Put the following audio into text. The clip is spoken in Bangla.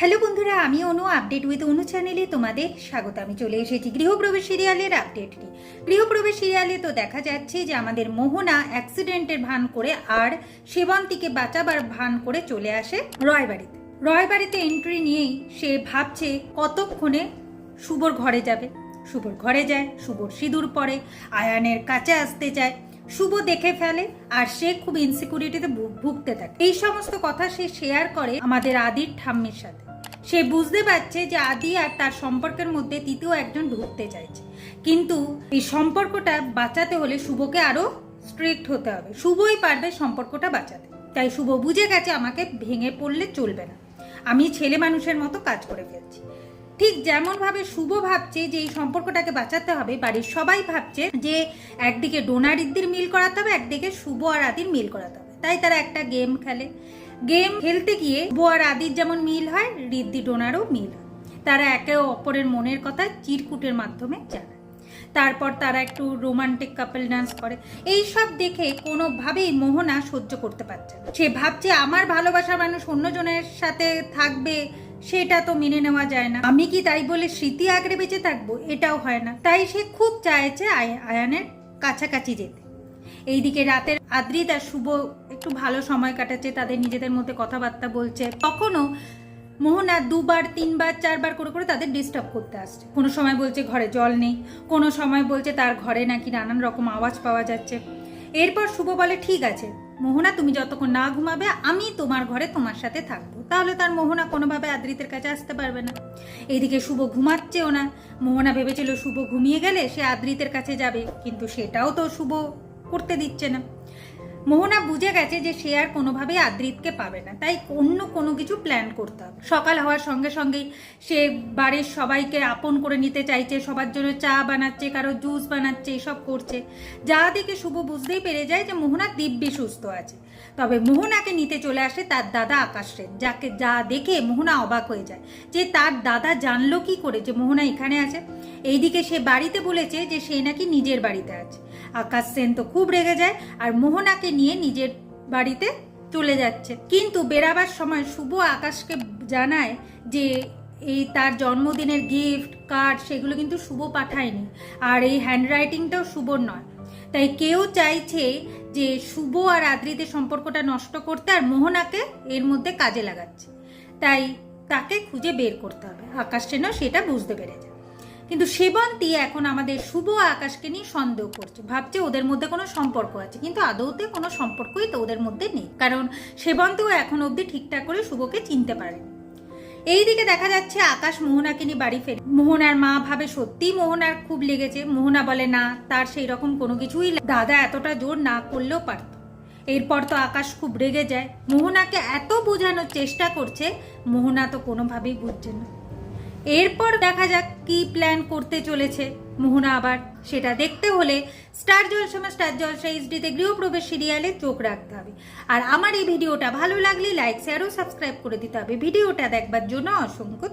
হ্যালো বন্ধুরা, আমি অনু আপডেট উইথ অনু চ্যানেলে তোমাদের স্বাগত। আমি চলে এসেছি গৃহপ্রবেশ সিরিয়ালের আপডেট নিয়ে গৃহপ্রবেশ সিরিয়ালে তো দেখা যাচ্ছে যে আমাদের মোহনা অ্যাক্সিডেন্টের ভান করে আর সেবন্তীকে বাঁচাবার ভান করে চলে আসে রয়বাড়িতে রয়বাড়িতে এন্ট্রি নিয়েই সে ভাবছে কতক্ষণে শুভর ঘরে যাবে। শুভর ঘরে যায় শুভর সিঁদুর পরে, আয়ানের কাছে আসতে চায়। শুভ দেখে ফেলে আর সে খুব ইনসিকিউরিটিতে ভুগতে থাকে। এই সমস্ত কথা সে শেয়ার করে আমাদের আদির ঠাম্মির সাথে। সে বুঝতে পারছে যে আদি আর তার সম্পর্কের মধ্যে তৃতীয় একজন ঢুকতে চাইছে। কিন্তু এই সম্পর্কটা বাঁচাতে হলে শুভকে আরও স্ট্রিক্ট হতে হবে। শুভই পারবে সম্পর্কটা বাঁচাতে। তাই শুভ বুঝে গেছে আমাকে ভেঙে পড়লে চলবে না। আমি ছেলে মানুষের মতো কাজ করে ফেলছি। ঠিক যেমন ভাবে শুভ ভাবছে যে এই সম্পর্কটাকে বাঁচাতে হবে, বাড়ির সবাই ভাবছে যে একদিকে ডোনা রিদ্দির মিল করাতে হবে, একদিকে শুভ আর আদির মিল করাতে হবে। তাই তারা একটা গেম খেলে। গেম খেলতে গিয়ে শুভ আর আদির যেমন মিল হয় রিদ্দি ডোনারও মিল হয়। তারা একে অপরের মনের কথা চিরকুটের মাধ্যমে জানায়। তারপর তারা একটু রোমান্টিক কাপল ডান্স করে। এই সব দেখে কোনোভাবেই মোহনা সহ্য করতে পারছে না। সে ভাবছে, আমার ভালোবাসার মানুষ অন্যজনের সাথে থাকবে, সেটা তো মেনে নেওয়া যায় না। আমি কি তাই বলে স্মৃতি আঁকড়ে বেঁচে থাকব? এটাও হয় না। তাই সে খুব চাইছে আয়- আয়ানের কাছাকাছি যেতে। এইদিকে রাতের আদ্রিতা শুভ একটু ভালো সময় কাটাচ্ছে, তাদের নিজেদের মধ্যে কথাবার্তা বলছে। তখনও মোহনা দুবার, তিনবার, চারবার করে করে তাদের ডিস্টার্ব করতে আসছে। কোনো সময় বলছে ঘরে জল নেই, কোনো সময় বলছে তার ঘরে নাকি নানান রকম আওয়াজ পাওয়া যাচ্ছে। এরপর শুভ বলে, ঠিক আছে, মোহনা তুমি যতক্ষণ না ঘুমাবে, আমি তোমার ঘরে তোমার সাথে থাকব। তাহলে তার মোহনা কোনোভাবে আদ্রিতের কাছে আসতে পারবে না। এইদিকে শুভ ঘুমাচ্ছেও না। মোহনা ভেবেছিল শুভ ঘুমিয়ে গেলে সে আদ্রিতের কাছে যাবে, কিন্তু সেটাও তো শুভ করতে দিচ্ছে না। মোহনা বুঝে গেছে যে সে আর কোনোভাবেই আদ্রিতকে পাবে না। তাই অন্য কোনো কিছু প্ল্যান করতে হবে। সকাল হওয়ার সঙ্গে সঙ্গেই সে বাড়ির সবাইকে আপন করে নিতে চাইছে, সবার জন্য চা বানাচ্ছে, কারও জুস বানাচ্ছে, এসব করছে। যা দেখে শুভ বুঝতেই পেরে যায় যে মোহনা দিব্যি সুস্থ আছে। তবে মোহনাকে নিতে চলে আসে তার দাদা আকাশ সেন, যাকে যা দেখে মোহনা অবাক হয়ে যায়। যে তার দাদা জানলো কি করে যে মোহনা এখানে আছে? এইদিকে সে বাড়িতে বলেছে যে সে নাকি নিজের বাড়িতে আছে। আকাশ সেন তো খুব রেগে যায় আর মোহনাকে নিয়ে নিজের বাড়িতে চলে যাচ্ছে। কিন্তু বেরাবার সময় শুভ আকাশকে জানায় যে এই তার জন্মদিনের গিফট কার্ড সেগুলো কিন্তু শুভ পাঠায়নি। আর এই হ্যান্ডরাইটিংটাও শুভর নয়। তাই কেউ চাইছে যে শুভ আর আদ্রিতের সম্পর্কটা নষ্ট করতে আর মোহনাকে এর মধ্যে কাজে লাগাচ্ছে। তাই তাকে খুঁজে বের করতে হবে। আকাশ সেনও সেটা বুঝতে পেরেছে। কিন্তু সেবন্তী এখন আমাদের শুভ আকাশকে নিয়ে সন্দেহ করছে। ভাবছে ওদের মধ্যে কোনো সম্পর্ক আছে। কিন্তু আদৌতে কোনো সম্পর্কই তো ওদের মধ্যে নেই। কারণ সেবন্তীও এখন অবধি ঠিকঠাক করে শুভকে চিনতে পারে এইদিকে দেখা যাচ্ছে আকাশ মোহনাকে নিয়ে বাড়ি ফেরে। মোহনার মা ভাবে সত্যি মোহনার খুব লেগেছে। মোহনা বলে, না, তার সেই রকম কোনো কিছুই দাদা এতটা জোর না করলেও পারত। এরপর তো আকাশ খুব রেগে যায়। মোহনাকে এত বোঝানোর চেষ্টা করছে, মোহনা তো কোনোভাবেই বুঝছে না। এরপর দেখা যাক কি প্ল্যান করতে চলেছে। মোহনা আবার সেটা দেখতে হলে স্টার জলসমা স্টার জলসা এইচডিতে গৃহপ্রবেশ সিরিয়ালে চোখ রাখতে হবে। আর আমার এই ভিডিওটা ভালো লাগলে লাইক শেয়ার ও সাবস্ক্রাইব করে দিতে হবে। ভিডিওটা দেখবার জন্য অসংখ্য।